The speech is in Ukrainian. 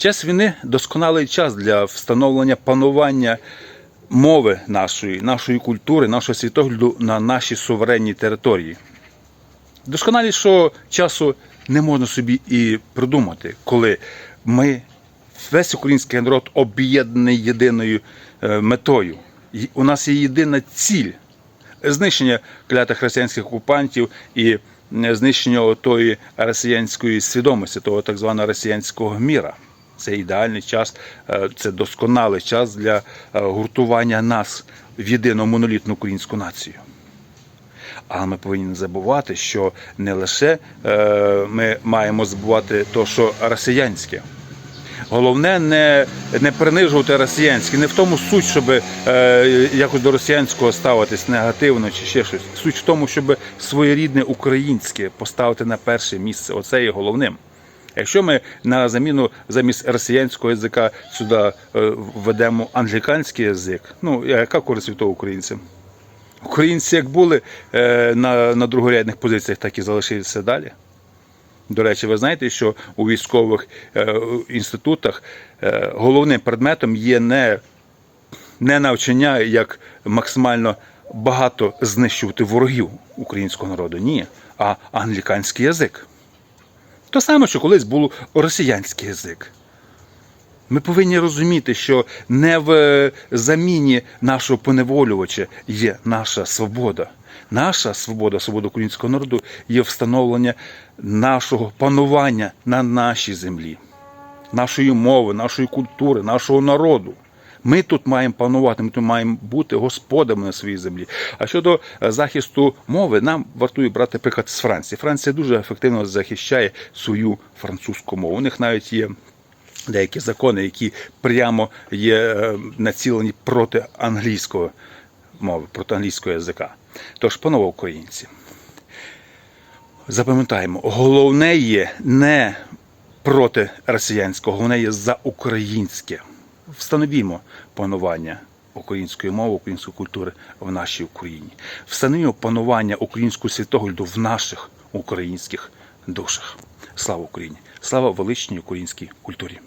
Час війни досконалий час для встановлення панування мови нашої, нашої культури, нашого світогляду на нашій суверенній території. Досконалішого часу не можна собі і придумати, коли ми, весь український народ, об'єднаний єдиною е, метою. У нас є єдина ціль знищення клятих християнських окупантів і е, знищення тої росіянської свідомості, того так званого росіянського міра. Це ідеальний час, е, це досконалий час для е, гуртування нас в єдину монолітну українську націю. Але ми повинні не забувати, що не лише е, ми маємо забувати те, що росіянське. Головне не, не принижувати росіянське, не в тому суть, щоб е, якось до росіянського ставитись негативно чи ще щось. Суть в тому, щоб своєрідне українське поставити на перше місце. Оце є головним. Якщо ми на заміну замість росіянського язика сюди е, введемо англіканський язик, ну яка користь від того українцям? Українці як були е, на, на другорядних позиціях, так і залишилися далі. До речі, ви знаєте, що у військових е, інститутах головним предметом є не, не навчання, як максимально багато знищувати ворогів українського народу, ні, а англіканський язик. То саме, що колись був росіянський язик. Ми повинні розуміти, що не в заміні нашого поневолювача є наша свобода. Наша свобода, свобода українського народу є встановлення нашого панування на нашій землі, нашої мови, нашої культури, нашого народу. Ми тут маємо панувати, ми тут маємо бути господами на своїй землі. А щодо е, захисту мови, нам вартує брати приклад з Франції. Франція дуже ефективно захищає свою французьку мову. У них навіть є деякі закони, які прямо є е, націлені проти англійської мови, проти англійського язика. Тож, панове українці, запам'ятаємо, головне є не проти росіянського, головне є за українське. Встановімо панування української мови, української культури в нашій Україні. Встановімо панування українського світогляду в наших українських душах. Слава Україні! Слава величній українській культурі!